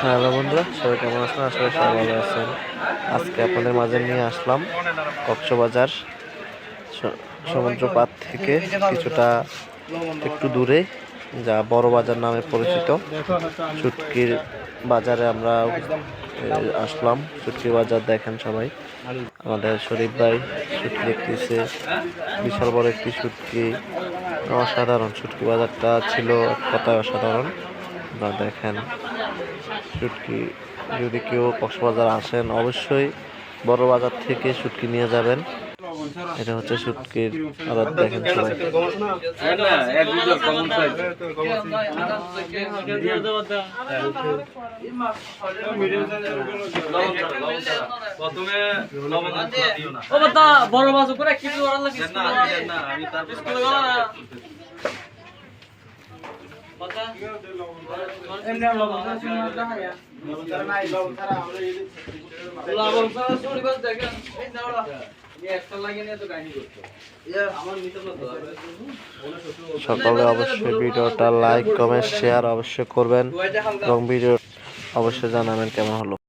Hello বন্ধুরা, সবাই কেমন আছেন? আসলে সবাই ভালো আছেন। আজকে আপনাদের মাঝে নিয়ে আসলাম কক্সবাজার স- সমুদ্রপাত থেকে কিছুটা একটু দূরে, যা বড় বাজার নামে পরিচিত। চুটকির বাজারে আমরা আসলাম। চুটকির বাজার দেখেন সবাই। আমাদের শরীফ ভাই শুটকি দেখতেছে। বিশাল বড় একটি শুটকি অসাধারণ শুটকি বাজারটা ছিল কথায় অসাধারণ। দেখেন। শুটকি যদি কেউ কক্সবাজার আসেন, অবশ্যই বড় বাজার থেকে শুটকি নিয়ে যাবেন। এটা হচ্ছে শুটকির আবার দেখেন সবাই। বড় সকলে অবশ্যই ভিডিওটা লাইক কমেন্ট শেয়ার অবশ্যই করবেন এবং ভিডিও অবশ্যই জানাবেন কেমন হলো।